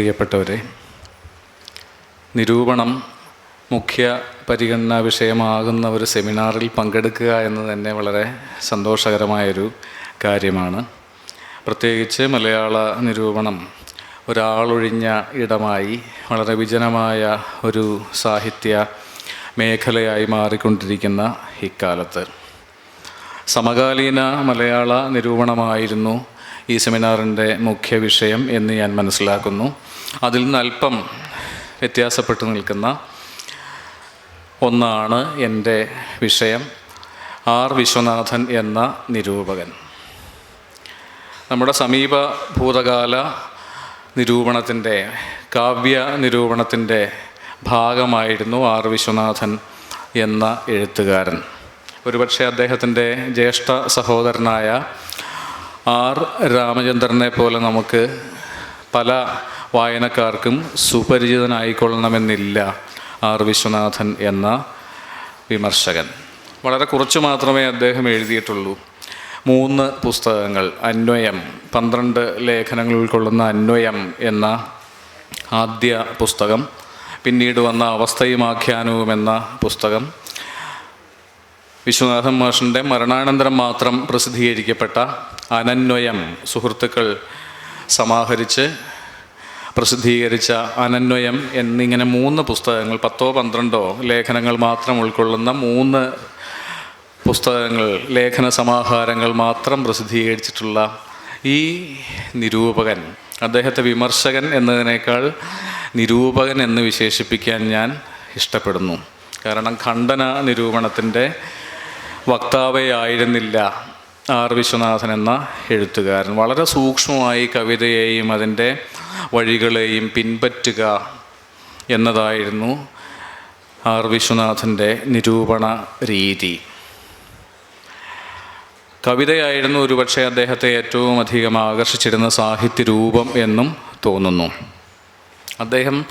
പ്രിയപ്പെട്ടവരെ നിരൂപണം മുഖ്യ പരിഗണനാ വിഷയമാകുന്ന ഒരു സെമിനാറിൽ പങ്കെടുക്കുക എന്ന് തന്നെ വളരെ സന്തോഷകരമായൊരു കാര്യമാണ്. പ്രത്യേകിച്ച് മലയാള നിരൂപണം ഒരാളൊഴിഞ്ഞ ഇടമായി വളരെ വിജനമായ ഒരു സാഹിത്യ മേഖലയായി മാറിക്കൊണ്ടിരിക്കുന്ന ഇക്കാലത്ത്. സമകാലീന മലയാള നിരൂപണമായിരുന്നു ഈ സെമിനാറിന്റെ മുഖ്യ വിഷയം എന്ന് ഞാൻ മനസ്സിലാക്കുന്നു. അതിൽ നിന്ന് അല്പം വ്യത്യാസപ്പെട്ടു നിൽക്കുന്ന ഒന്നാണ് എന്റെ വിഷയം ആർ വിശ്വനാഥൻ എന്ന നിരൂപകൻ. നമ്മുടെ സമീപ ഭൂതകാല നിരൂപണത്തിന്റെ കാവ്യ നിരൂപണത്തിന്റെ ഭാഗമായിരുന്നു ആർ വിശ്വനാഥൻ എന്ന എഴുത്തുകാരൻ. ഒരുപക്ഷെ അദ്ദേഹത്തിന്റെ ജ്യേഷ്ഠ സഹോദരനായ ആർ രാമചന്ദ്രനെ പോലെ നമുക്ക് പല വായനക്കാർക്കും സുപരിചിതനായിക്കൊള്ളണമെന്നില്ല ആർ വിശ്വനാഥൻ എന്ന വിമർശകൻ. വളരെ കുറച്ച് മാത്രമേ അദ്ദേഹം എഴുതിയിട്ടുള്ളൂ. മൂന്ന് പുസ്തകങ്ങൾ. അന്വയം. പന്ത്രണ്ട് ലേഖനങ്ങൾ ഉൾക്കൊള്ളുന്ന അന്വയം എന്ന ആദ്യ പുസ്തകം. പിന്നീട് വന്ന അവസ്ഥയും ആഖ്യാനവും എന്ന പുസ്തകം. വിശ്വനാഥൻ മാഷിന്റെ മരണാനന്തരം മാത്രം പ്രസിദ്ധീകരിക്കപ്പെട്ട അനന്വയം സുഹൃത്തുക്കൾ സമാഹരിച്ച് പ്രസിദ്ധീകരിച്ച അനന്വയം എന്നിങ്ങനെ മൂന്ന് പുസ്തകങ്ങൾ പത്തോ പന്ത്രണ്ടോ ലേഖനങ്ങൾ മാത്രം ഉൾക്കൊള്ളുന്ന മൂന്ന് പുസ്തകങ്ങൾ ലേഖന സമാഹാരങ്ങൾ മാത്രം പ്രസിദ്ധീകരിച്ചിട്ടുള്ള ഈ നിരൂപകൻ അദ്ദേഹത്തെ വിമർശകൻ എന്നതിനേക്കാൾ നിരൂപകൻ എന്ന് വിശേഷിപ്പിക്കാൻ ഞാൻ ഇഷ്ടപ്പെടുന്നു. കാരണം ഖണ്ഡന നിരൂപണത്തിന്റെ വക്താവേ ആയിരുന്നില്ല. ആർ വിശ്വനാഥൻ എന്ന എഴുത്തുകാരൻ. വളരെ സൂക്ഷ്മമായി കവിതയെയും അതിന്റെ വഴികളെയും പിൻപറ്റുക എന്നതായിരുന്നു ആർ വിശ്വനാഥന്റെ നിരൂപണ രീതി. കവിതയായിരുന്നു ഒരുപക്ഷെ അദ്ദേഹത്തെ ഏറ്റവും അധികം ആകർഷിച്ചിരുന്ന സാഹിത്യ രൂപം എന്നും തോന്നുന്നു. അദ്ദേഹം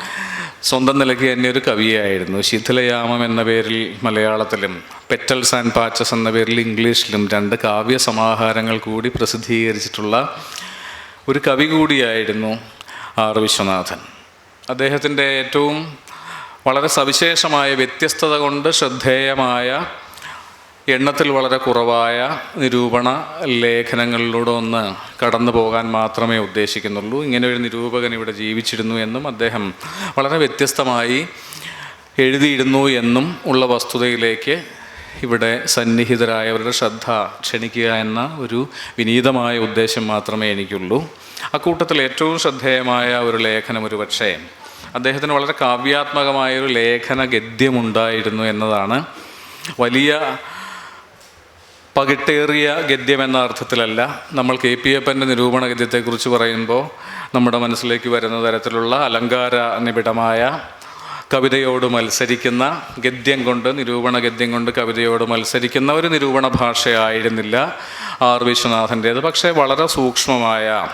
സ്വന്തം നിലയ്ക്ക് തന്നെ ഒരു കവിയായിരുന്നു. ശിഥിലയാമം എന്ന പേരിൽ മലയാളത്തിലും പെറ്റൽസ് ആൻഡ് പാച്ചസ് എന്ന പേരിൽ ഇംഗ്ലീഷിലും രണ്ട് കാവ്യ സമാഹാരങ്ങൾ കൂടി പ്രസിദ്ധീകരിച്ചിട്ടുള്ള ഒരു കവി കൂടിയായിരുന്നു ആർ. വിശ്വനാഥൻ. അദ്ദേഹത്തിന്റെ ഏറ്റവും വളരെ സവിശേഷമായ വ്യത്യസ്തത കൊണ്ട് ശ്രദ്ധേയമായ എണ്ണത്തിൽ വളരെ കുറവായ നിരൂപണ ലേഖനങ്ങളിലൂടെ ഒന്ന് കടന്നു പോകാൻ മാത്രമേ ഉദ്ദേശിക്കുന്നുള്ളൂ. ഇങ്ങനെ ഒരു നിരൂപകൻ ഇവിടെ ജീവിച്ചിരുന്നു എന്നും അദ്ദേഹം വളരെ വ്യത്യസ്തമായി എഴുതിയിരുന്നു എന്നും ഉള്ള വസ്തുതയിലേക്ക് ഇവിടെ സന്നിഹിതരായവരുടെ ശ്രദ്ധ ക്ഷണിക്കുക എന്ന ഒരു വിനീതമായ ഉദ്ദേശം മാത്രമേ എനിക്കുള്ളൂ. അക്കൂട്ടത്തിൽ ഏറ്റവും ശ്രദ്ധേയമായ ഒരു ലേഖനം ഒരു പക്ഷേ അദ്ദേഹത്തിന് വളരെ കാവ്യാത്മകമായ ഒരു ലേഖന ഗദ്യമുണ്ടായിരുന്നു എന്നതാണ്. വലിയ പകിട്ടേറിയ ഗദ്യം എന്ന അർത്ഥത്തിലല്ല. നമ്മൾ കെ പി എപ്പന്റെ നിരൂപണ ഗദ്യത്തെക്കുറിച്ച് പറയുമ്പോൾ നമ്മുടെ മനസ്സിലേക്ക് വരുന്ന തരത്തിലുള്ള അലങ്കാര നിബിഡമായ കവിതയോട് മത്സരിക്കുന്ന ഗദ്യം കൊണ്ട് നിരൂപണ ഗദ്യം കൊണ്ട് കവിതയോട് മത്സരിക്കുന്ന ഒരു നിരൂപണ ഭാഷയായിരുന്നില്ല ആർ വിശ്വനാഥന്റേത് പക്ഷേ വളരെ സൂക്ഷ്മമായ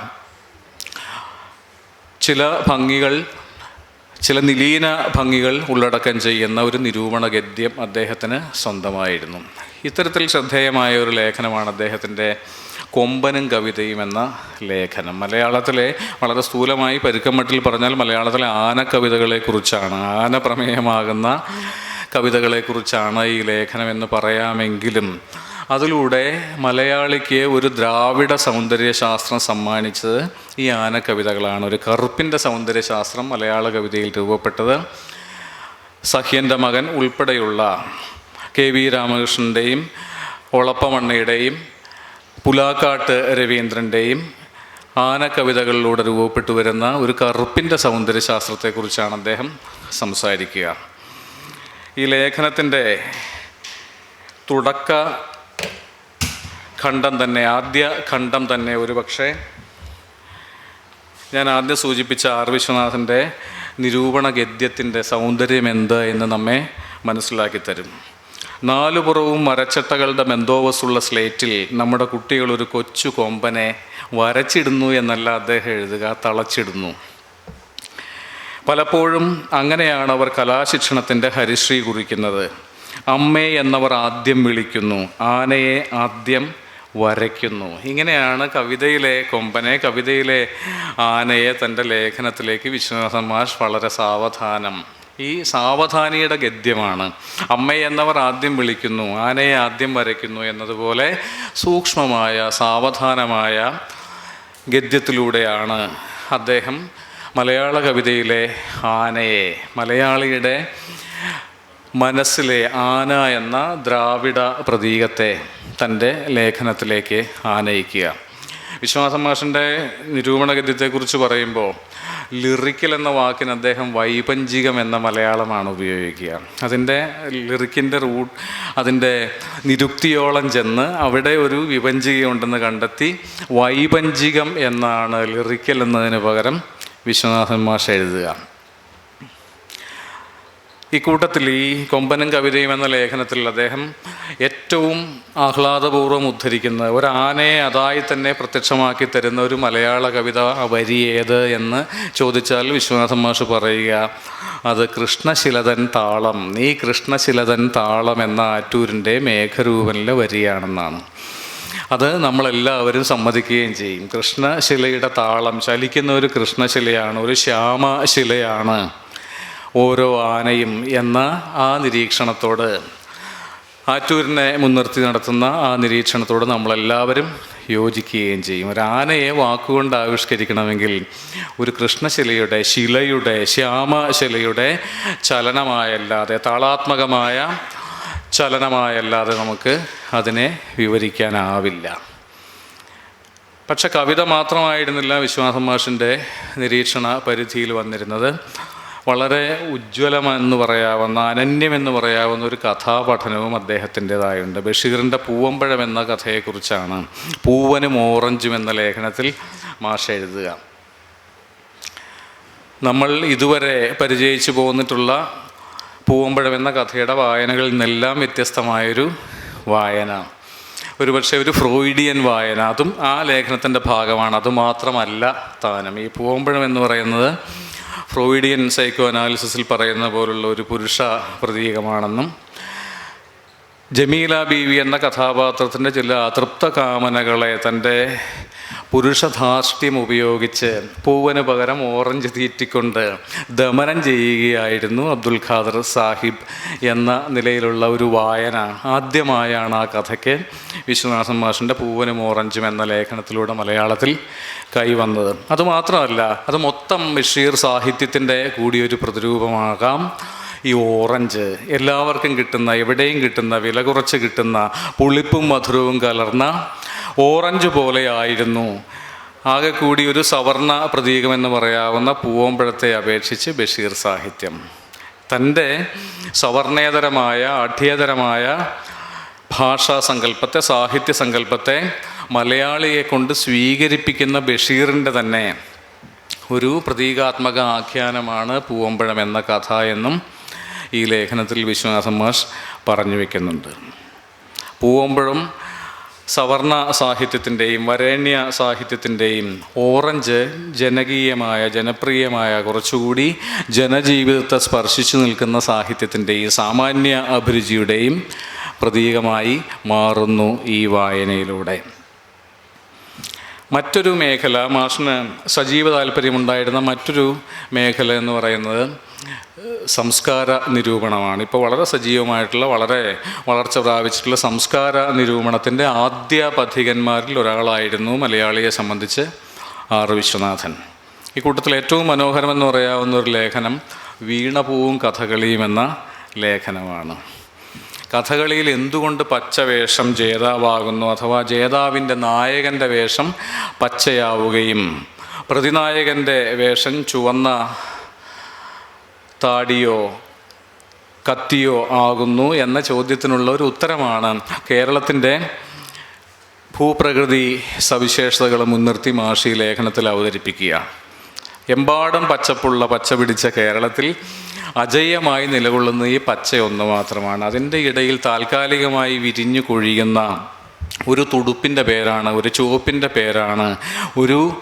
ചില ഭംഗികൾ ചില നിലീന ഭംഗികൾ ഉള്ളടക്കം ചെയ്യുന്ന ഒരു നിരൂപണ ഗദ്യം അദ്ദേഹത്തിന് സ്വന്തമായിരുന്നു. ഇത്തരത്തിൽ ശ്രദ്ധേയമായ ഒരു ലേഖനമാണ് അദ്ദേഹത്തിന്റെ കൊമ്പനും കവിതയും എന്ന ലേഖനം. മലയാളത്തിലെ വളരെ സ്ഥൂലമായി പരുക്കമട്ടിൽ പറഞ്ഞാൽ മലയാളത്തിലെ ആന കവിതകളെക്കുറിച്ചാണ് ആന പ്രമേയമാകുന്ന കവിതകളെക്കുറിച്ചാണ് ഈ ലേഖനം എന്ന് പറയാമെങ്കിലും അതിലൂടെ മലയാളിക്ക് ഒരു ദ്രാവിഡ സൗന്ദര്യശാസ്ത്രം സമ്മാനിച്ചത് ഈ ആന കവിതകളാണ് ഒരു കറുപ്പിന്റെ സൗന്ദര്യശാസ്ത്രം മലയാള കവിതയിൽ രൂപപ്പെട്ടത് സഹ്യന്റെ മകൻ ഉൾപ്പെടെയുള്ള കെ വി രാമകൃഷ്ണന്റെയും ഒളപ്പമണ്ണയുടെയും പുലാക്കാട്ട് രവീന്ദ്രന്റെയും ആന കവിതകളിലൂടെ രൂപപ്പെട്ടു വരുന്ന ഒരു കറുപ്പിന്റെ സൗന്ദര്യശാസ്ത്രത്തെക്കുറിച്ചാണ് അദ്ദേഹം സംസാരിക്കുക. ഈ ലേഖനത്തിന്റെ തുടക്ക ഖണ്ഡം തന്നെ ആദ്യ ഖണ്ഡം തന്നെ ഒരുപക്ഷെ ഞാൻ ആദ്യം സൂചിപ്പിച്ച ആർ വിശ്വനാഥന്റെ നിരൂപണ ഗദ്യത്തിന്റെ സൗന്ദര്യം എന്ത് എന്ന് നമ്മെ മനസ്സിലാക്കി തരും. നാലു പുറവും മരച്ചട്ടകളുടെ മെന്തോവസുള്ള സ്ലേറ്റിൽ നമ്മുടെ കുട്ടികൾ ഒരു കൊച്ചു കൊമ്പനെ വരച്ചിടുന്നു എന്നല്ല അദ്ദേഹം എഴുതുക തളച്ചിടുന്നു. പലപ്പോഴും അങ്ങനെയാണ് അവർ കലാശിക്ഷണത്തിന്റെ ഹരിശ്രീ കുറിക്കുന്നത്. അമ്മേ എന്നവർ ആദ്യം വിളിക്കുന്നു ആനയെ ആദ്യം വരയ്ക്കുന്നു. ഇങ്ങനെയാണ് കവിതയിലെ കൊമ്പനെ കവിതയിലെ ആനയെ തന്റെ ലേഖനത്തിലേക്ക് വിശ്വനാഥൻ മാഷ് വളരെ സാവധാനം ഈ സാവധാനിയുടെ ഗദ്യമാണ്. അമ്മയെന്നവർ ആദ്യം വിളിക്കുന്നു ആനയെ ആദ്യം വരയ്ക്കുന്നു എന്നതുപോലെ സൂക്ഷ്മമായ സാവധാനമായ ഗദ്യത്തിലൂടെയാണ് അദ്ദേഹം മലയാള കവിതയിലെ ആനയെ മലയാളിയുടെ മനസ്സിലെ ആന എന്ന ദ്രാവിഡ പ്രതീകത്തെ തന്റെ ലേഖനത്തിലേക്ക് ആനയിക്കുക. വിശ്വനാഥ മാഷിന്റെ നിരൂപണ ഗദ്യത്തെക്കുറിച്ച് പറയുമ്പോൾ ലിറിക്കൽ എന്ന വാക്കിന് അദ്ദേഹം വൈപഞ്ചികം എന്ന മലയാളമാണ് ഉപയോഗിക്കുക. അതിന്റെ ലിറിക്കിന്റെ റൂട്ട് അതിന്റെ നിരുക്തിയോളം ചെന്ന് അവിടെ ഒരു വിപഞ്ചികയുണ്ടെന്ന് കണ്ടെത്തി വൈപഞ്ചികം എന്നാണ് ലിറിക്കൽ എന്നതിന് പകരം വിശ്വനാഥൻ മാഷ് എഴുതുക. ഈ കൂട്ടത്തിൽ ഈ കൊമ്പനും കവിതയും എന്ന ലേഖനത്തിൽ അദ്ദേഹം ഏറ്റവും ആഹ്ലാദപൂർവം ഉദ്ധരിക്കുന്ന ഒരു അതായി തന്നെ പ്രത്യക്ഷമാക്കി തരുന്ന ഒരു മലയാള കവിത വരി ഏത് എന്ന് ചോദിച്ചാൽ വിശ്വനാഥൻ മാഷ് പറയുക. അത് കൃഷ്ണശിലതൻ താളം. നീ കൃഷ്ണശിലതൻ താളം എന്ന ആറ്റൂരിന്റെ മേഘരൂപനിലെ വരിയാണെന്നാണ്. അത് നമ്മളെല്ലാവരും സമ്മതിക്കുകയും ചെയ്യും. കൃഷ്ണശിലയുടെ താളം ചലിക്കുന്ന ഒരു കൃഷ്ണശിലയാണ് ഒരു ശ്യാമശിലയാണ്. ഓരോ ആനയും എന്ന ആ നിരീക്ഷണത്തോട് ആറ്റൂരിനെ മുൻനിർത്തി നടത്തുന്ന ആ നിരീക്ഷണത്തോട് നമ്മളെല്ലാവരും യോജിക്കുകയും ചെയ്യും. ഒരു ആനയെ വാക്കുകൊണ്ട് ആവിഷ്കരിക്കണമെങ്കിൽ ഒരു കൃഷ്ണശിലയുടെ ശിലയുടെ ശ്യാമശിലയുടെ ചലനമായല്ലാതെ താളാത്മകമായ ചലനമായല്ലാതെ നമുക്ക് അതിനെ വിവരിക്കാനാവില്ല. പക്ഷെ കവിത മാത്രമായിരുന്നില്ല വിശ്വാസം മാഷിന്റെ നിരീക്ഷണ പരിധിയിൽ വന്നിരുന്നത്. വളരെ ഉജ്ജ്വലമെന്ന് പറയാവുന്ന അനന്യമെന്ന് പറയാവുന്ന ഒരു കഥാപഠനവും അദ്ദേഹത്തിന്റെതായുണ്ട്. ബഷീറിന്റെ പൂവമ്പഴം എന്ന കഥയെക്കുറിച്ചാണ് പൂവനും ഓറഞ്ചും എന്ന ലേഖനത്തിൽ മാഷ എഴുതുക. നമ്മൾ ഇതുവരെ പരിചയിച്ചു പോന്നിട്ടുള്ള പൂവമ്പഴം എന്ന കഥയുടെ വായനകളിൽ നിന്നെല്ലാം വ്യത്യസ്തമായൊരു വായന. ഒരുപക്ഷെ ഒരു ഫ്രോയിഡിയൻ വായന. അതും ആ ലേഖനത്തിന്റെ ഭാഗമാണ്. അതുമാത്രമല്ല താനം. ഈ പൂവമ്പഴം എന്ന് പറയുന്നത് ഫ്രോയിഡിയൻ സൈക്കോ അനാലിസിസിൽ പറയുന്ന പോലുള്ള ഒരു പുരുഷ പ്രതീകമാണെന്നും ജമീല ബീവി എന്ന കഥാപാത്രത്തിന്റെ ചില അതൃപ്ത കാമനകളെ തന്റെ പുരുഷധാർഷ്ട്യം ഉപയോഗിച്ച് പൂവന് പകരം ഓറഞ്ച് തീറ്റിക്കൊണ്ട് ദമനം ചെയ്യുകയായിരുന്നു അബ്ദുൽ ഖാദർ സാഹിബ് എന്ന നിലയിലുള്ള ഒരു വായന. ആദ്യമായാണ് ആ കഥയ്ക്ക് വിശ്വനാഥൻ മാഷിന്റെ പൂവനും ഓറഞ്ചും എന്ന ലേഖനത്തിലൂടെ മലയാളത്തിൽ കൈവന്നത്. അതുമാത്രമല്ല അത് മൊത്തം ബഷീർ സാഹിത്യത്തിന്റെ കൂടിയൊരു പ്രതിരൂപമാകാം. ഈ ഓറഞ്ച് എല്ലാവർക്കും കിട്ടുന്ന എവിടെയും കിട്ടുന്ന വില കുറച്ച് കിട്ടുന്ന പുളിപ്പും മധുരവും കലർന്ന ഓറഞ്ച് പോലെയായിരുന്നു ആകെ കൂടി ഒരു സവർണ പ്രതീകമെന്ന് പറയാവുന്ന പൂവമ്പഴത്തെ അപേക്ഷിച്ച് ബഷീർ സാഹിത്യം. തന്റെ സവർണേതരമായ ആഠ്യേതരമായ ഭാഷാ സങ്കല്പത്തെ സാഹിത്യ സങ്കല്പത്തെ മലയാളിയെ കൊണ്ട് സ്വീകരിപ്പിക്കുന്ന ബഷീറിന്റെ തന്നെ ഒരു പ്രതീകാത്മക ആഖ്യാനമാണ് പൂവമ്പഴം എന്ന കഥ എന്നും ഈ ലേഖനത്തിൽ വിശ്വനാഥൻ മാഷ് പറഞ്ഞു വയ്ക്കുന്നുണ്ട് പൂവമ്പഴം സവർണ സാഹിത്യത്തിന്റെയും വരേണ്യ സാഹിത്യത്തിന്റെയും ഓറഞ്ച് ജനകീയമായ ജനപ്രിയമായ കുറച്ചുകൂടി ജനജീവിതത്തെ സ്പർശിച്ചു നിൽക്കുന്ന സാഹിത്യത്തിന്റെയും സാമാന്യ അഭിരുചിയുടെയും പ്രതീകമായി മാറുന്നു ഈ വായനയിലൂടെ. മറ്റൊരു മേഖല മാഷിന് സജീവ താല്പര്യമുണ്ടായിരുന്ന മറ്റൊരു മേഖല എന്ന് പറയുന്നത് സംസ്കാര നിരൂപണമാണ്. ഇപ്പോൾ വളരെ സജീവമായിട്ടുള്ള വളരെ വളർച്ച പ്രാപിച്ചിട്ടുള്ള സംസ്കാര നിരൂപണത്തിന്റെ ആദ്യ പഥികന്മാരിൽ ഒരാളായിരുന്നു മലയാളിയെ സംബന്ധിച്ച് ആർ വിശ്വനാഥൻ. ഈ കൂട്ടത്തിൽ ഏറ്റവും മനോഹരമെന്ന് പറയാവുന്ന ഒരു ലേഖനം വീണപൂവും കഥകളിയും എന്ന ലേഖനമാണ്. കഥകളിയിൽ എന്തുകൊണ്ട് പച്ച വേഷം ജേതാവാകുന്നു അഥവാ ജേതാവിന്റെ നായകന്റെ വേഷം പച്ചയാവുകയും പ്രതിനായകന്റെ വേഷം ചുവന്ന താടിയോ കത്തിയോ ആകുന്നു എന്ന ചോദ്യത്തിനുള്ള ഒരു ഉത്തരമാണ് കേരളത്തിന്റെ ഭൂപ്രകൃതി സവിശേഷതകൾ മുൻനിർത്തി മാഷി ലേഖനത്തിൽ അവതരിപ്പിക്കുക. എമ്പാടും പച്ചപ്പുള്ള പച്ച പിടിച്ച കേരളത്തിൽ അജയ്യമായി നിലകൊള്ളുന്ന ഈ പച്ച ഒന്ന് മാത്രമാണ്. അതിന്റെ ഇടയിൽ താൽക്കാലികമായി വിരിഞ്ഞു കൊഴിയുന്ന ഒരു തുടുപ്പിന്റെ പേരാണ് ഒരു ചുവപ്പിന്റെ പേരാണ് ഒരു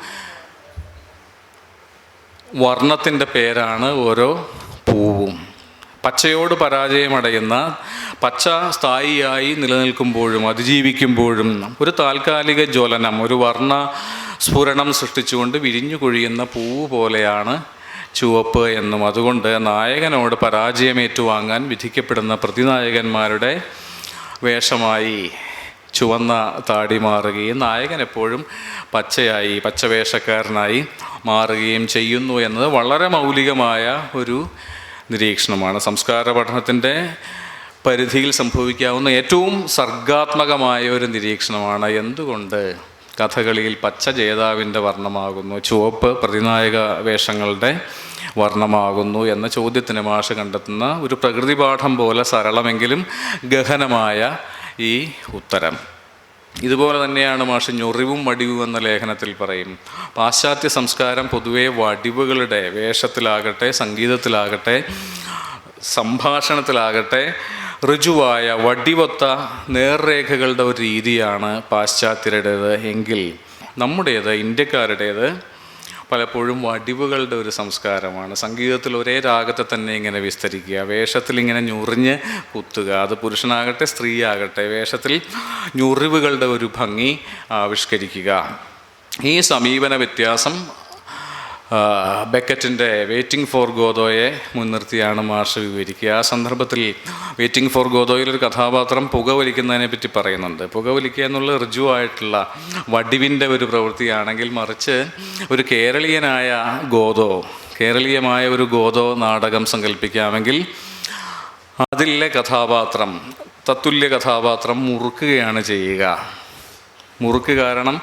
വർണത്തിന്റെ പേരാണ് ഓരോ പൂവും. പച്ചയോട് പരാജയമടയുന്ന പച്ച സ്ഥായിയായി നിലനിൽക്കുമ്പോഴും അതിജീവിക്കുമ്പോഴും ഒരു താൽക്കാലിക ജ്വലനം ഒരു വർണ സ്ഫുരണം സൃഷ്ടിച്ചുകൊണ്ട് വിരിഞ്ഞു കൊഴിയുന്ന പൂവ് പോലെയാണ് ചുവപ്പ് എന്നും. അതുകൊണ്ട് നായകനോട് പരാജയമേറ്റുവാങ്ങാൻ വിധിക്കപ്പെടുന്ന പ്രതിനായകന്മാരുടെ വേഷമായി ചുവന്ന താടി മാറുകയും നായകൻ എപ്പോഴും പച്ചയായി പച്ചവേഷക്കാരനായി മാറുകയും ചെയ്യുന്നു എന്നത് വളരെ മൗലികമായ ഒരു നിരീക്ഷണമാണ്. സംസ്കാര പഠനത്തിന്റെ പരിധിയിൽ സംഭവിക്കാവുന്ന ഏറ്റവും സർഗാത്മകമായ ഒരു നിരീക്ഷണമാണ്. എന്തുകൊണ്ട്? കഥകളിയിൽ പച്ച ജേതാവിന്റെ വർണമാകുന്നു ചുവപ്പ് പ്രതിനായക വേഷങ്ങളുടെ വർണമാകുന്നു എന്ന ചോദ്യത്തിന് മാഷ് കണ്ടെത്തുന്ന ഒരു പ്രകൃതി പാഠം പോലെ സരളമെങ്കിലും ഗഹനമായ ഈ ഉത്തരം. ഇതുപോലെ തന്നെയാണ് മാഷ് ഞൊറിവും വടിവും എന്ന ലേഖനത്തിൽ പറയും. പാശ്ചാത്യ സംസ്കാരം പൊതുവെ വടിവുകളുടെ വേഷത്തിലാകട്ടെ സംഗീതത്തിലാകട്ടെ സംഭാഷണത്തിലാകട്ടെ ഋജുവായ വടിവൊത്ത നേർരേഖകളുടെ ഒരു രീതിയാണ് പാശ്ചാത്യരുടേത്. എങ്കിൽ നമ്മുടേത് ഇന്ത്യക്കാരുടേത് പലപ്പോഴും വടിവുകളുടെ ഒരു സംസ്കാരമാണ്. സംഗീതത്തിൽ ഒരേ രാഗത്തെ തന്നെ ഇങ്ങനെ വിസ്തരിക്കുക. വേഷത്തിൽ ഇങ്ങനെ ഞുറിഞ്ഞ് കുത്തുക. അത് പുരുഷനാകട്ടെ സ്ത്രീയാകട്ടെ വേഷത്തിൽ ഞുറിവുകളുടെ ഒരു ഭംഗി ആവിഷ്കരിക്കുക. ഈ സമീപന വ്യത്യാസം ബെക്കറ്റിന്റെ വെയിറ്റിംഗ് ഫോർ ഗോദോയെ മുൻനിർത്തിയാണ് മാഷ് വിവരിക്കുക. ആ സന്ദർഭത്തിൽ വെയിറ്റിംഗ് ഫോർ ഗോദോയിൽ ഒരു കഥാപാത്രം പുകവലിക്കുന്നതിനെ പറ്റി പറയുന്നുണ്ട്. പുകവലിക്കുക എന്നുള്ള ഋജുവായിട്ടുള്ള വടിവിന്റെ ഒരു പ്രവൃത്തിയാണെങ്കിൽ മറിച്ച് ഒരു കേരളീയനായ ഗോദോ കേരളീയമായ ഒരു ഗോദോ നാടകം സങ്കല്പിക്കാമെങ്കിൽ അതിലെ കഥാപാത്രം തത്തുല്യ കഥാപാത്രം മുറുക്കുകയാണ് ചെയ്യുക. മുറുക്ക് കാരണം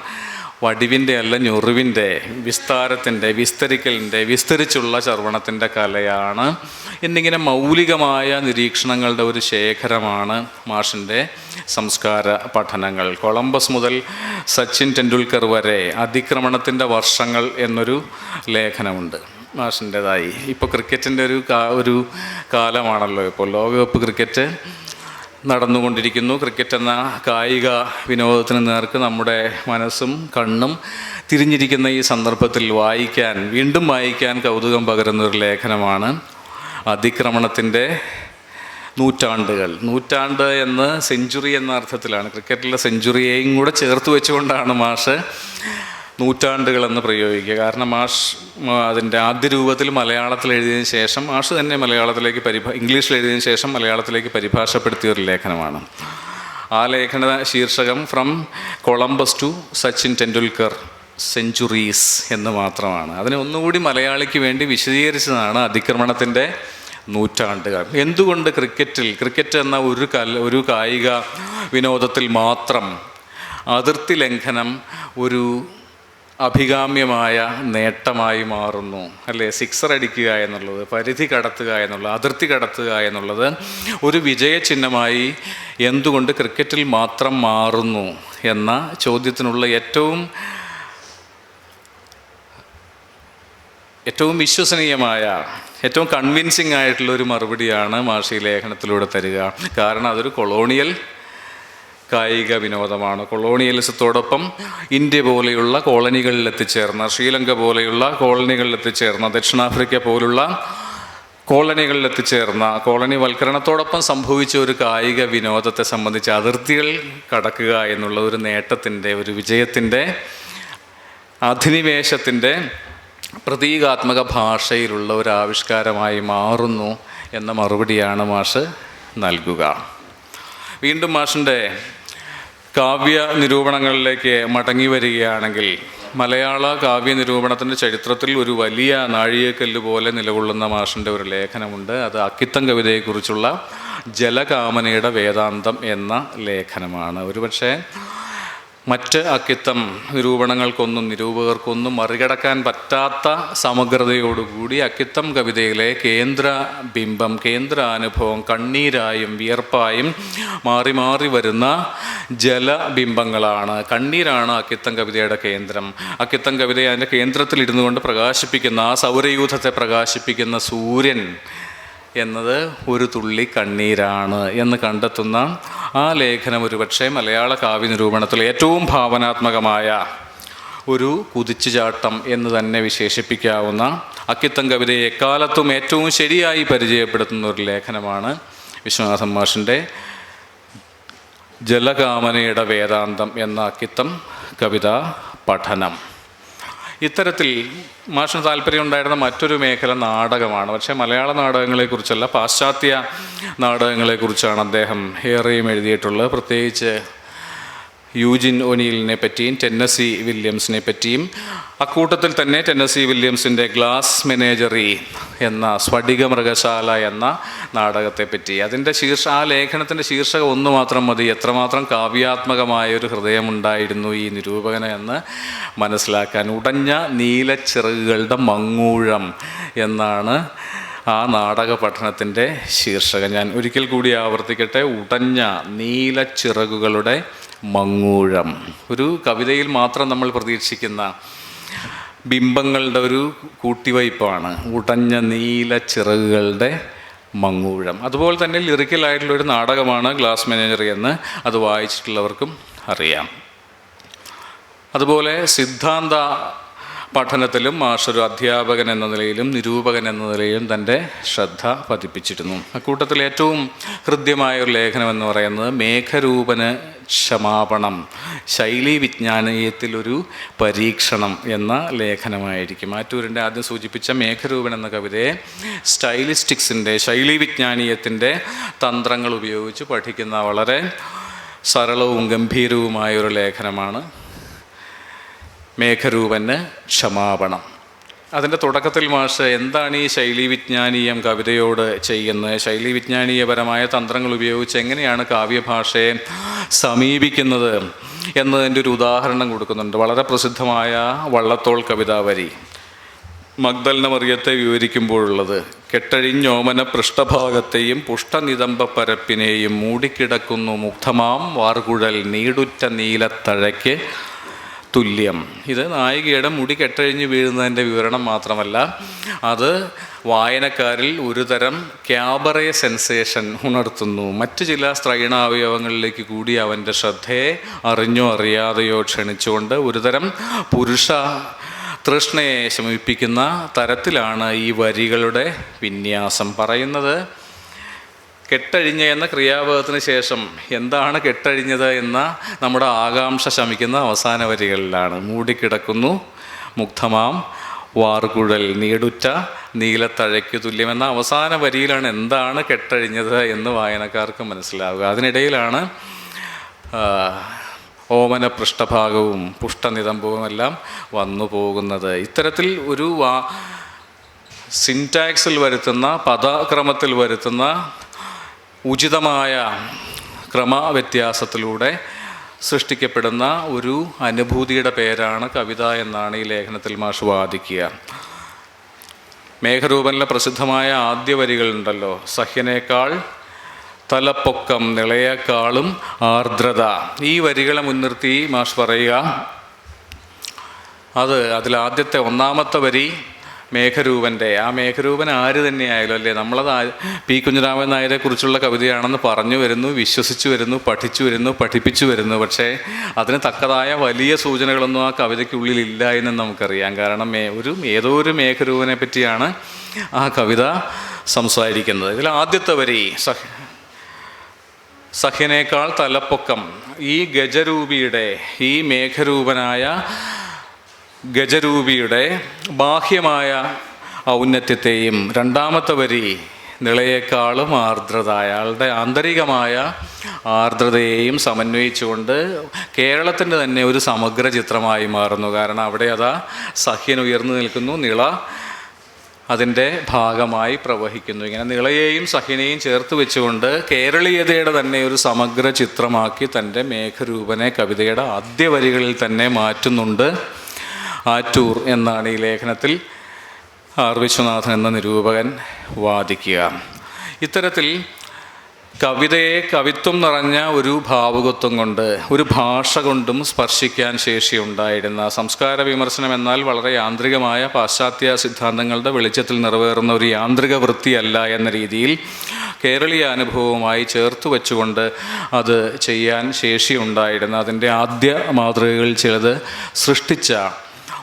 വടിവിന്റെ അല്ല ഞൊറിവിന്റെ വിസ്താരത്തിന്റെ വിസ്തരിക്കലിന്റെ വിസ്തരിച്ചുള്ള ചർവണത്തിന്റെ കലയാണ്. എന്നിങ്ങനെ മൗലികമായ നിരീക്ഷണങ്ങളുടെ ഒരു ശേഖരമാണ് മാഷിന്റെ സംസ്കാര പഠനങ്ങൾ. കൊളംബസ് മുതൽ സച്ചിൻ ടെണ്ടുൽക്കർ വരെ അതിക്രമണത്തിന്റെ വർഷങ്ങൾ എന്നൊരു ലേഖനമുണ്ട് മാഷിന്റെതായി. ഇപ്പോൾ ക്രിക്കറ്റിന്റെ ഒരു ഒരു കാലമാണല്ലോ ഇപ്പോൾ. ലോകകപ്പ് ക്രിക്കറ്റ് നടന്നുകൊണ്ടിരിക്കുന്നു. ക്രിക്കറ്റ് എന്ന കായിക വിനോദത്തിന് നേർക്ക് നമ്മുടെ മനസ്സും കണ്ണും തിരിഞ്ഞിരിക്കുന്ന ഈ സന്ദർഭത്തിൽ വായിക്കാൻ വീണ്ടും വായിക്കാൻ കൗതുകം പകരുന്ന ഒരു ലേഖനമാണ് അതിക്രമണത്തിന്റെ നൂറ്റാണ്ടുകൾ. നൂറ്റാണ്ട് എന്ന് സെഞ്ചുറി എന്ന അർത്ഥത്തിലാണ്. ക്രിക്കറ്റിലെ സെഞ്ചുറിയെയും കൂടെ ചേർത്ത് വെച്ചുകൊണ്ടാണ് മാഷ് നൂറ്റാണ്ടുകൾ എന്ന് പ്രയോഗിക്കുക. കാരണം മാഷ് ആ, അതിന്റെ ആദ്യ രൂപത്തിൽ മലയാളത്തിൽ എഴുതിയതിന് ശേഷം മാഷ് തന്നെ മലയാളത്തിലേക്ക് പരിഭാ ഇംഗ്ലീഷിൽ എഴുതിയതിന് ശേഷം മലയാളത്തിലേക്ക് പരിഭാഷപ്പെടുത്തിയ ഒരു ലേഖനമാണ്. ആ ലേഖന ശീർഷകം from Columbus to Sachin Tendulkar centuries എന്ന് മാത്രമാണ്. അതിനെ ഒന്നുകൂടി മലയാളിക്ക് വേണ്ടി വിശദീകരിച്ചതാണ് അതിക്രമണത്തിന്റെ നൂറ്റാണ്ടുകൾ എന്തുകൊണ്ട് ക്രിക്കറ്റിൽ ക്രിക്കറ്റ് എന്ന ഒരു കല ഒരു കായിക വിനോദത്തിൽ മാത്രം അതിർത്തി ലംഘനം ഒരു അഭികാമ്യമായ നേട്ടമായി മാറുന്നു. അല്ലേ? സിക്സർ അടിക്കുക എന്നുള്ളത് പരിധി കടത്തുക എന്നുള്ളത് അതിർത്തി കടത്തുക എന്നുള്ളത് ഒരു വിജയചിഹ്നമായി എന്തുകൊണ്ട് ക്രിക്കറ്റിൽ മാത്രം മാറുന്നു എന്ന ചോദ്യത്തിനുള്ള ഏറ്റവും ഏറ്റവും വിശ്വസനീയമായ ഏറ്റവും കൺവിൻസിംഗ് ആയിട്ടുള്ള ഒരു മറുപടിയാണ് മാഷി ലേഖനത്തിലൂടെ തരിക. കാരണം അതൊരു കൊളോണിയൽ കായിക വിനോദമാണ്. കൊളോണിയലിസത്തോടൊപ്പം ഇന്ത്യ പോലെയുള്ള കോളനികളിൽ എത്തിച്ചേർന്ന ശ്രീലങ്ക പോലെയുള്ള കോളനികളിൽ എത്തിച്ചേർന്ന ദക്ഷിണാഫ്രിക്ക പോലുള്ള കോളനികളിൽ എത്തിച്ചേർന്ന കോളനി വൽക്കരണത്തോടൊപ്പം സംഭവിച്ച ഒരു കായിക വിനോദത്തെ സംബന്ധിച്ച് അതിർത്തികൾ കടക്കുക എന്നുള്ള ഒരു നേട്ടത്തിന്റെ ഒരു വിജയത്തിന്റെ അധിനിവേശത്തിന്റെ പ്രതീകാത്മക ഭാഷയിലുള്ള ഒരു ആവിഷ്കാരമായി മാറുന്നു എന്ന മറുപടിയാണ് മാഷ് നൽകുക. വീണ്ടും മാഷിന്റെ കാവ്യ നിരൂപണങ്ങളിലേക്ക് മടങ്ങി വരികയാണെങ്കിൽ മലയാള കാവ്യ നിരൂപണത്തിന്റെ ചരിത്രത്തിൽ ഒരു വലിയ നാഴികക്കല്ല് പോലെ നിലകൊള്ളുന്ന മാഷിന്റെ ഒരു ലേഖനമുണ്ട്. അത് അക്കിത്തം കവിതയെക്കുറിച്ചുള്ള ജലകാമനയുടെ വേദാന്തം എന്ന ലേഖനമാണ്. ഒരുപക്ഷെ മറ്റ് അക്കിത്തം നിരൂപണങ്ങൾക്കൊന്നും നിരൂപകർക്കൊന്നും മറികടക്കാൻ പറ്റാത്ത സമഗ്രതയോടുകൂടി അക്കിത്തം കവിതയിലെ കേന്ദ്ര ബിംബം കേന്ദ്ര അനുഭവം കണ്ണീരായും വിയർപ്പായും മാറി മാറി വരുന്ന ജലബിംബങ്ങളാണ്. കണ്ണീരാണ് അക്കിത്തം കവിതയുടെ കേന്ദ്രം. അക്കിത്തം കവിതയെ അതിന്റെ കേന്ദ്രത്തിൽ ഇരുന്നു കൊണ്ട് പ്രകാശിപ്പിക്കുന്ന ആ സൗരയൂഥത്തെ പ്രകാശിപ്പിക്കുന്ന സൂര്യൻ എന്നത് ഒരു തുള്ളി കണ്ണീരാണ് എന്ന് കണ്ടെത്തുന്ന ആ ലേഖനം ഒരുപക്ഷെ മലയാള കാവ്യ നിരൂപണത്തിൽ ഏറ്റവും ഭാവനാത്മകമായ ഒരു കുതിച്ചുചാട്ടം എന്ന് തന്നെ വിശേഷിപ്പിക്കാവുന്ന അക്കിത്തം കവിതയെ എക്കാലത്തും ഏറ്റവും ശരിയായി പരിചയപ്പെടുത്തുന്ന ഒരു ലേഖനമാണ് വിശ്വനാഥൻ മാഷിന്റെ ജലകാമനയുടെ വേദാന്തം എന്ന അക്കിത്തം കവിതാ പഠനം. ഇത്തരത്തിൽ മാഷിന് താല്പര്യമുണ്ടായിരുന്ന മറ്റൊരു മേഖല നാടകമാണ്. പക്ഷേ മലയാള നാടകങ്ങളെക്കുറിച്ചല്ല പാശ്ചാത്യ നാടകങ്ങളെക്കുറിച്ചാണ് അദ്ദേഹം ഏറെയും എഴുതിയിട്ടുള്ളത്. പ്രത്യേകിച്ച് യൂജിൻ ഒനീലിനെ പറ്റിയും ടെന്നസി വില്യംസിനെ പറ്റിയും അക്കൂട്ടത്തിൽ തന്നെ ടെന്നസി വില്യംസിന്റെ ഗ്ലാസ് മെനേജറി എന്ന സ്ഫടിക മൃഗശാല എന്ന നാടകത്തെ പറ്റി. അതിന്റെ ശീർഷ ആ ലേഖനത്തിന്റെ ശീർഷകം ഒന്ന് മാത്രം മതി. എത്രമാത്രം കാവ്യാത്മകമായ ഒരു ഹൃദയമുണ്ടായിരുന്നു ഈ നിരൂപകന് എന്ന് മനസ്സിലാക്കാൻ. ഉടഞ്ഞ നീലച്ചിറകുകളുടെ മങ്ങൂഴം എന്നാണ് ആ നാടക പഠനത്തിന്റെ ശീർഷകം. ഞാൻ ഒരിക്കൽ കൂടി ആവർത്തിക്കട്ടെ. ഉടഞ്ഞ നീല ചിറകുകളുടെ മങ്ങൂഴം. ഒരു കവിതയിൽ മാത്രം നമ്മൾ പ്രതീക്ഷിക്കുന്ന ബിംബങ്ങളുടെ ഒരു കൂട്ടിവയ്പ്പാണ്. ഉടഞ്ഞ നീല ചിറകുകളുടെ മങ്ങൂഴം. അതുപോലെ തന്നെ ലിറിക്കലായിട്ടുള്ള ഒരു നാടകമാണ് ഗ്ലാസ് മാനേജർ എന്ന്. അത് വായിച്ചിട്ടുള്ളവർക്കും അറിയാം. അതുപോലെ സിദ്ധാന്ത പഠനത്തിലും മാഷൊരു അധ്യാപകൻ എന്ന നിലയിലും നിരൂപകൻ എന്ന നിലയിലും തന്റെ ശ്രദ്ധ പതിപ്പിച്ചിരുന്നു. അക്കൂട്ടത്തിൽ ഏറ്റവും ഹൃദ്യമായ ഒരു ലേഖനം എന്ന് പറയുന്നത് മേഘരൂപന് ക്ഷമാപണം ശൈലി വിജ്ഞാനീയത്തിലൊരു പരീക്ഷണം എന്ന ലേഖനമായിരിക്കും. ആറ്റൂരിന്റെ ആദ്യം സൂചിപ്പിച്ച മേഘരൂപൻ എന്ന കവിതയെ സ്റ്റൈലിസ്റ്റിക്സിന്റെ ശൈലി വിജ്ഞാനീയത്തിന്റെ തന്ത്രങ്ങൾ ഉപയോഗിച്ച് പഠിക്കുന്ന വളരെ സരളവും ഗംഭീരവുമായ ഒരു ലേഖനമാണ് മേഘരൂപന് ക്ഷമാപണം. അതിന്റെ തുടക്കത്തിൽ മാഷ് എന്താണ് ഈ ശൈലി വിജ്ഞാനീയം കവിതയോട് ചെയ്യുന്നത്? ശൈലി വിജ്ഞാനീയപരമായ തന്ത്രങ്ങൾ ഉപയോഗിച്ച് എങ്ങനെയാണ് കാവ്യഭാഷയെ സമീപിക്കുന്നത് എന്നതിന്റെ ഒരു ഉദാഹരണം കൊടുക്കുന്നുണ്ട്. വളരെ പ്രസിദ്ധമായ വള്ളത്തോൾ കവിതാവരി. മഗ്ദലിന മറിയത്തെ വിവരിക്കുമ്പോഴുള്ളത് കെട്ടഴിഞ്ഞോമന പൃഷ്ഠഭാഗത്തെയും പുഷ്ടനിതമ്പ പരപ്പിനെയും മൂടിക്കിടക്കുന്നു മുഗ്ധമാം വാർകുഴൽ നീടുറ്റ നീലത്തഴയ്ക്ക് തുല്യം. ഇത് നായികയുടെ മുടി കെട്ടഴിഞ്ഞ് വീഴുന്നതിന്റെ വിവരണം മാത്രമല്ല അത് വായനക്കാരിൽ ഒരുതരം ക്യാബറേ സെൻസേഷൻ ഉണർത്തുന്നു. മറ്റു ചില സ്ത്രൈണാവയവങ്ങളിലേക്ക് കൂടി അവന്റെ ശ്രദ്ധയെ അറിഞ്ഞോ അറിയാതെയോ ക്ഷണിച്ചുകൊണ്ട് ഒരുതരം പുരുഷ തൃഷ്ണയെ ശമിപ്പിക്കുന്ന തരത്തിലാണ് ഈ വരികളുടെ വിന്യാസം പറയുന്നത്. കെട്ടഴിഞ്ഞ എന്ന ക്രിയാപദത്തിന് ശേഷം എന്താണ് കെട്ടഴിഞ്ഞത് എന്ന നമ്മുടെ ആകാംക്ഷ ശമിക്കുന്ന അവസാന വരികളിലാണ്. മൂടിക്കിടക്കുന്നു മുഗ്ധമാം വാർകുഴൽ നീടുറ്റ നീലത്തഴയ്ക്ക് തുല്യമെന്ന അവസാന വരിയിലാണ് എന്താണ് കെട്ടഴിഞ്ഞത് എന്ന് വായനക്കാർക്ക് മനസ്സിലാവുക. അതിനിടയിലാണ് ഓമന പൃഷ്ഠഭാഗവും പുഷ്ടനിതമ്പവും എല്ലാം വന്നു പോകുന്നത്. ഇത്തരത്തിൽ ഒരു സിൻടാക്സിൽ വരുത്തുന്ന പദക്രമത്തിൽ വരുത്തുന്ന ഉചിതമായ ക്രമവ്യത്യാസത്തിലൂടെ സൃഷ്ടിക്കപ്പെടുന്ന ഒരു അനുഭൂതിയുടെ പേരാണ് കവിത എന്നാണ് ഈ ലേഖനത്തിൽ മാഷ് വാദിക്കുക. മേഘരൂപനിലെ പ്രസിദ്ധമായ ആദ്യ വരികളുണ്ടല്ലോ സഹ്യനേക്കാൾ തലപ്പൊക്കം നിളയേക്കാളും ആർദ്രത. ഈ വരികളെ മുൻനിർത്തി മാഷ് പറയുക. അത് അതിലാദ്യത്തെ ഒന്നാമത്തെ വരി മേഘരൂപന്റെ ആ മേഘരൂപൻ ആര് തന്നെയായാലും അല്ലേ? നമ്മളത് പി. കുഞ്ഞുരാമൻ നായരെ കുറിച്ചുള്ള കവിതയാണെന്ന് പറഞ്ഞു വരുന്നു വിശ്വസിച്ചു വരുന്നു പഠിച്ചു വരുന്നു പഠിപ്പിച്ചു വരുന്നു. പക്ഷേ അതിന് തക്കതായ വലിയ സൂചനകളൊന്നും ആ കവിതയ്ക്കുള്ളിൽ ഇല്ല എന്ന് നമുക്കറിയാം. കാരണം ഒരു ഏതോ ഒരു മേഘരൂപനെ പറ്റിയാണ് ആ കവിത സംസാരിക്കുന്നത്. ഇതിൽ ആദ്യത്തെ വരി സഹ സഹ്യനേക്കാൾ തലപ്പൊക്കം. ഈ ഗജരൂപിയുടെ ഈ മേഘരൂപനായ ഗജരൂപിയുടെ ബാഹ്യമായ ഔന്നത്യത്തെയും രണ്ടാമത്തെ വരി നിളയേക്കാളും ആർദ്രത അയാളുടെ ആന്തരികമായ ആർദ്രതയെയും സമന്വയിച്ചുകൊണ്ട് കേരളത്തിന്റെ തന്നെ ഒരു സമഗ്ര ചിത്രമായി മാറുന്നു. കാരണം അവിടെ അതാ സഹ്യൻ ഉയർന്നു നിൽക്കുന്നു നിള അതിന്റെ ഭാഗമായി പ്രവഹിക്കുന്നു. ഇങ്ങനെ നിളയെയും സഹിനെയും ചേർത്ത് വെച്ചുകൊണ്ട് കേരളീയതയുടെ തന്നെ ഒരു സമഗ്ര ചിത്രമാക്കി തന്റെ മേഘരൂപനെ കവിതയുടെ ആദ്യ വരികളിൽ തന്നെ മാറ്റുന്നുണ്ട്. ആറ്റൂർ എന്നാണ് ഈ ലേഖനത്തിൽ ആർ വിശ്വനാഥൻ എന്ന നിരൂപകൻ വാദിക്കുക. ഇത്തരത്തിൽ കവിതയെ കവിത്വം നിറഞ്ഞ ഒരു ഭാവുകത്വം കൊണ്ട് ഒരു ഭാഷ കൊണ്ടും സ്പർശിക്കാൻ ശേഷിയുണ്ടായിരുന്ന സംസ്കാര വിമർശനം എന്നാൽ വളരെ യാന്ത്രികമായ പാശ്ചാത്യ സിദ്ധാന്തങ്ങളുടെ വെളിച്ചത്തിൽ നിറവേറുന്ന ഒരു യാന്ത്രിക വൃത്തിയല്ല എന്ന രീതിയിൽ കേരളീയ അനുഭവവുമായി ചേർത്ത് വെച്ചുകൊണ്ട് അത് ചെയ്യാൻ ശേഷിയുണ്ടായിരുന്ന അതിന്റെ ആദ്യ മാതൃകകളിൽ ചിലത് സൃഷ്ടിച്ച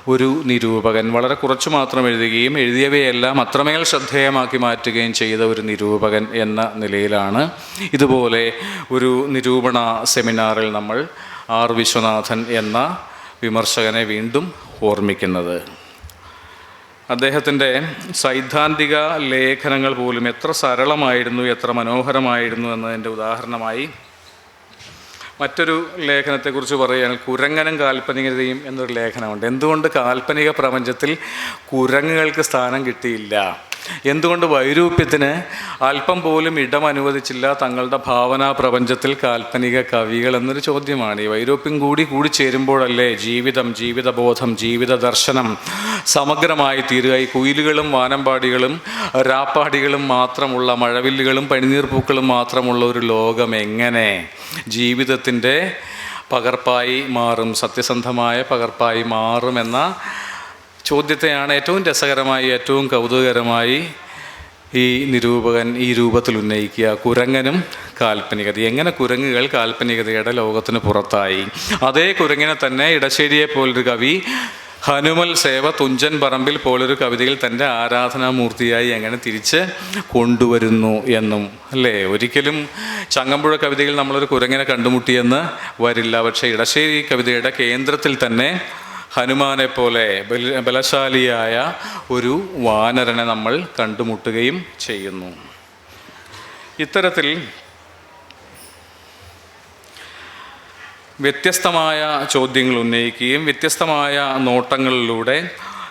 ഒരു നിരൂപകൻ. വളരെ കുറച്ച് മാത്രം എഴുതുകയും എഴുതിയവയെല്ലാം അത്രമേൽ ശ്രദ്ധേയമാക്കി മാറ്റുകയും ചെയ്ത ഒരു നിരൂപകൻ എന്ന നിലയിലാണ്. ഇതുപോലെ ഒരു നിരൂപണ സെമിനാറിൽ നമ്മൾ ആർ വിശ്വനാഥൻ എന്ന വിമർശകനെ വീണ്ടും ഓർമ്മിക്കുന്നത്. അദ്ദേഹത്തിന്റെ സൈദ്ധാന്തിക ലേഖനങ്ങൾ പോലും എത്ര സരളമായിരുന്നു എത്ര മനോഹരമായിരുന്നു എന്നതിന്റെ ഉദാഹരണമായി മറ്റൊരു ലേഖനത്തെക്കുറിച്ച് പറയുകയാണെങ്കിൽ കുരങ്ങനും കാൽപ്പനികതയും എന്നൊരു ലേഖനമുണ്ട്. എന്തുകൊണ്ട് കാൽപ്പനിക പ്രപഞ്ചത്തിൽ കുരങ്ങുകൾക്ക് സ്ഥാനം കിട്ടിയില്ല? എന്തുകൊണ്ട് വൈരൂപ്യത്തിന് അല്പം പോലും ഇടം അനുവദിച്ചില്ല തങ്ങളുടെ ഭാവനാ പ്രപഞ്ചത്തിൽ കാൽപ്പനിക കവികൾ എന്നൊരു ചോദ്യമാണ്. ഈ വൈരൂപ്യം കൂടി കൂടി ചേരുമ്പോഴല്ലേ ജീവിതം ജീവിതബോധം ജീവിത ദർശനം സമഗ്രമായി തീരുക. ഈ കുയിലുകളും വാനമ്പാടികളും രാപ്പാടികളും മാത്രമുള്ള മഴവില്ലുകളും പനിനീർപ്പൂക്കളും മാത്രമുള്ള ഒരു ലോകം എങ്ങനെ? ജീവിതത്തിന്റെ പകർപ്പായി മാറും സത്യസന്ധമായ പകർപ്പായി മാറുമെന്ന ചോദ്യത്തെയാണ് ഏറ്റവും രസകരമായി ഏറ്റവും കൗതുകകരമായി ഈ നിരൂപകൻ ഈ രൂപത്തിൽ ഉന്നയിക്കുക. കുരങ്ങനും കാൽപ്പനികത. എങ്ങനെ കുരങ്ങുകൾ കാൽപ്പനികതയുടെ ലോകത്തിന് പുറത്തായി? അതേ കുരങ്ങിനെ തന്നെ ഇടശ്ശേരിയെ പോലൊരു കവി ഹനുമൽ സേവ തുഞ്ചൻ പറമ്പിൽ പോലൊരു കവിതയിൽ തന്റെ ആരാധനാമൂർത്തിയായി എങ്ങനെ തിരിച്ച് കൊണ്ടുവരുന്നു എന്നും അല്ലേ? ഒരിക്കലും ചങ്ങമ്പുഴ കവിതയിൽ നമ്മളൊരു കുരങ്ങിനെ കണ്ടുമുട്ടിയെന്ന് വരില്ല. പക്ഷേ ഇടശ്ശേരി കവിതയുടെ കേന്ദ്രത്തിൽ തന്നെ ഹനുമാനെ പോലെ ബലശാലിയായ ഒരു വാനരനെ നമ്മൾ കണ്ടുമുട്ടുകയും ചെയ്യുന്നു. ഇത്തരത്തിൽ വ്യത്യസ്തമായ ചോദ്യങ്ങൾ ഉന്നയിക്കുകയും വ്യത്യസ്തമായ നോട്ടങ്ങളിലൂടെ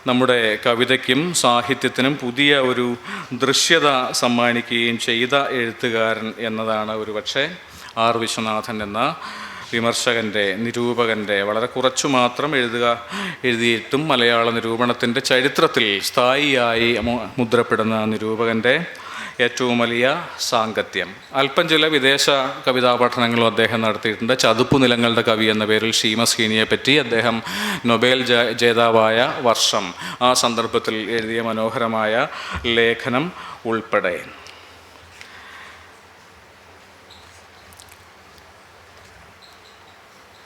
നമ്മുടെ കവിതയ്ക്കും സാഹിത്യത്തിനും പുതിയ ഒരു ദൃശ്യത സമ്മാനിക്കുകയും ചെയ്ത എഴുത്തുകാരൻ എന്നതാണ് ഒരുപക്ഷെ ആർ വിശ്വനാഥൻ എന്ന വിമർശകന്റെ നിരൂപകന്റെ വളരെ കുറച്ചു മാത്രം എഴുതുക എഴുതിയിട്ടും മലയാള നിരൂപണത്തിന്റെ ചരിത്രത്തിൽ സ്ഥായിയായി മുദ്രപ്പെടുന്ന നിരൂപകന്റെ ഏറ്റവും വലിയ സാങ്കത്യം. അല്പം ചില വിദേശ കവിതാ പഠനങ്ങളും അദ്ദേഹം നടത്തിയിട്ടുണ്ട്. ചതുപ്പു നിലങ്ങളുടെ കവി എന്ന പേരിൽ ഷീമസീനിയെ പറ്റി അദ്ദേഹം നൊബേൽ ജേതാവായ വർഷം ആ സന്ദർഭത്തിൽ എഴുതിയ മനോഹരമായ ലേഖനം ഉൾപ്പെടെ.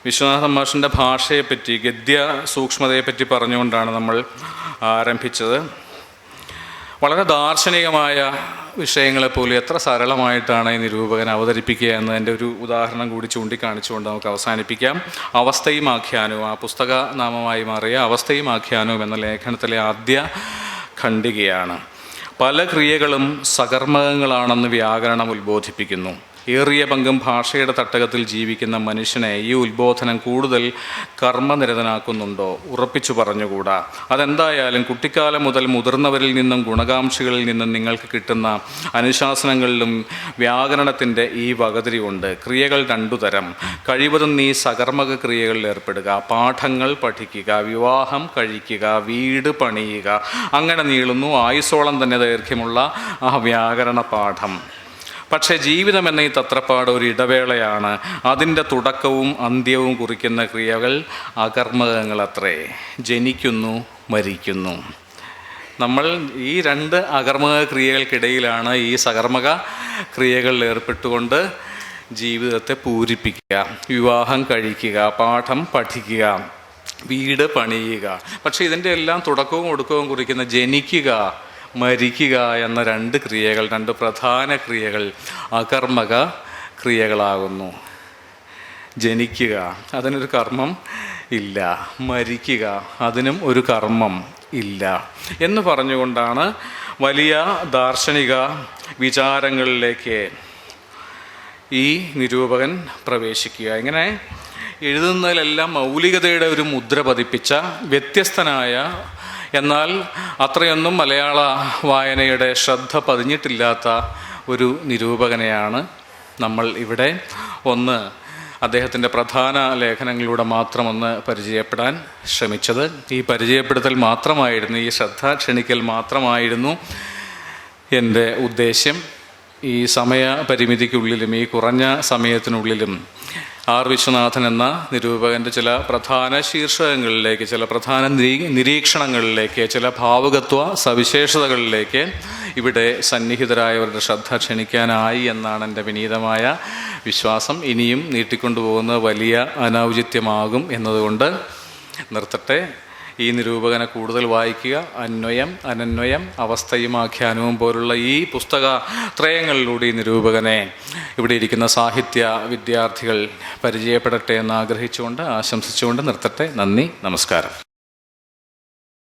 വിശ്വനാഥൻ മാഷിന്റെ ഭാഷയെപ്പറ്റി ഗദ്യ സൂക്ഷ്മതയെപ്പറ്റി പറഞ്ഞുകൊണ്ടാണ് നമ്മൾ ആരംഭിച്ചത്. വളരെ ദാർശനികമായ വിഷയങ്ങളെപ്പോലും എത്ര സരളമായിട്ടാണ് ഈ നിരൂപകൻ അവതരിപ്പിക്കുക എന്നതിന്റെ ഒരു ഉദാഹരണം കൂടി ചൂണ്ടിക്കാണിച്ചുകൊണ്ട് നമുക്ക് അവസാനിപ്പിക്കാം. അവസ്ഥയും ആഖ്യാനവും. ആ പുസ്തക നാമമായി മാറിയ അവസ്ഥയും ആഖ്യാനവും എന്ന ലേഖനത്തിലെ ആദ്യ ഖണ്ഡികയാണ്. പല ക്രിയകളും സകർമ്മകങ്ങളാണെന്ന് വ്യാകരണം ഉത്ബോധിപ്പിക്കുന്നു. ഏറിയ പങ്കും ഭാഷയുടെ തട്ടകത്തിൽ ജീവിക്കുന്ന മനുഷ്യനെ ഈ ഉത്ബോധനം കൂടുതൽ കർമ്മനിരതനാക്കുന്നുണ്ടോ? ഉറപ്പിച്ചു പറഞ്ഞുകൂടാ. അതെന്തായാലും കുട്ടിക്കാലം മുതൽ മുതിർന്നവരിൽ നിന്നും ഗുണകാംക്ഷികളിൽ നിന്നും നിങ്ങൾക്ക് കിട്ടുന്ന അനുശാസനങ്ങളിലും വ്യാകരണത്തിന്റെ ഈ വകതിരിവുണ്ട്. ക്രിയകൾ രണ്ടുതരം. കഴിവതും നീ സകർമ്മക ക്രിയകളിൽ ഏർപ്പെടുക. പാഠങ്ങൾ പഠിക്കുക. വിവാഹം കഴിക്കുക. വീട് പണിയുക. അങ്ങനെ നീളുന്നു. ആയുസോളം തന്നെ ദൈർഘ്യമുള്ള ആ വ്യാകരണ പാഠം. പക്ഷേ ജീവിതം എന്ന ഈ തത്രപ്പാട് ഒരു ഇടവേളയാണ്. അതിന്റെ തുടക്കവും അന്ത്യവും കുറിക്കുന്ന ക്രിയകൾ അകർമ്മകങ്ങളത്രേ. ജനിക്കുന്നു മരിക്കുന്നു. നമ്മൾ ഈ രണ്ട് അകർമ്മക ക്രിയകൾക്കിടയിലാണ് ഈ സകർമ്മക ക്രിയകളിൽ ഏർപ്പെട്ടുകൊണ്ട് ജീവിതത്തെ പൂരിപ്പിക്കുക വിവാഹം കഴിക്കുക പാഠം പഠിക്കുക വീട് പണിയുക. പക്ഷേ ഇതിന്റെ എല്ലാം തുടക്കവും ഒടുക്കവും കുറിക്കുന്ന ജനിക്കുക മരിക്കുക എന്ന രണ്ട് ക്രിയകൾ രണ്ട് പ്രധാന ക്രിയകൾ അകർമ്മക ക്രിയകളാകുന്നു. ജനിക്കുക അതിനൊരു കർമ്മം ഇല്ല. മരിക്കുക അതിനും ഒരു കർമ്മം ഇല്ല. എന്ന് പറഞ്ഞുകൊണ്ടാണ് വലിയ ദാർശനിക വിചാരങ്ങളിലേക്ക് ഈ നിരൂപകൻ പ്രവേശിക്കുക. ഇങ്ങനെ എഴുതുന്നതിലെല്ലാം മൗലികതയുടെ ഒരു മുദ്ര പതിപ്പിച്ച വ്യത്യസ്തനായ എന്നാൽ അത്രയൊന്നും മലയാള വായനയുടെ ശ്രദ്ധ പതിഞ്ഞിട്ടില്ലാത്ത ഒരു നിരൂപകനെയാണ് നമ്മൾ ഇവിടെ. ഒന്ന് അദ്ദേഹത്തിന്റെ പ്രധാന ലേഖനങ്ങളിലൂടെ മാത്രം ഒന്ന് പരിചയപ്പെടാൻ ശ്രമിച്ചത്. ഈ പരിചയപ്പെടുത്തൽ മാത്രമായിരുന്നു ഈ ശ്രദ്ധ ക്ഷണിക്കൽ മാത്രമായിരുന്നു എന്റെ ഉദ്ദേശ്യം. ഈ സമയ പരിമിതിക്കുള്ളിലും ഈ കുറഞ്ഞ സമയത്തിനുള്ളിലും ആർ വിശ്വനാഥൻ എന്ന നിരൂപകന്റെ ചില പ്രധാന ശീർഷകങ്ങളിലേക്ക് ചില പ്രധാന നിരീ നിരീക്ഷണങ്ങളിലേക്ക് ചില ഭാവുകത്വ സവിശേഷതകളിലേക്ക് ഇവിടെ സന്നിഹിതരായവരുടെ ശ്രദ്ധ ക്ഷണിക്കാനായി എന്നാണ് എന്റെ വിനീതമായ വിശ്വാസം. ഇനിയും നീട്ടിക്കൊണ്ടുപോകുന്ന വലിയ അനൗചിത്യമാകും എന്നതുകൊണ്ട് നിർത്തട്ടെ. ഈ നിരൂപകനെ കൂടുതൽ വായിക്കുക. അന്വയം അനന്വയം അവസ്ഥയും ആഖ്യാനവും പോലുള്ള ഈ പുസ്തക ത്രയങ്ങളിലൂടെ ഈ നിരൂപകനെ ഇവിടെ ഇരിക്കുന്ന സാഹിത്യ വിദ്യാർത്ഥികൾ പരിചയപ്പെടട്ടെ എന്ന് ആഗ്രഹിച്ചുകൊണ്ട് ആശംസിച്ചുകൊണ്ട് നിർത്തട്ടെ. നന്ദി നമസ്കാരം.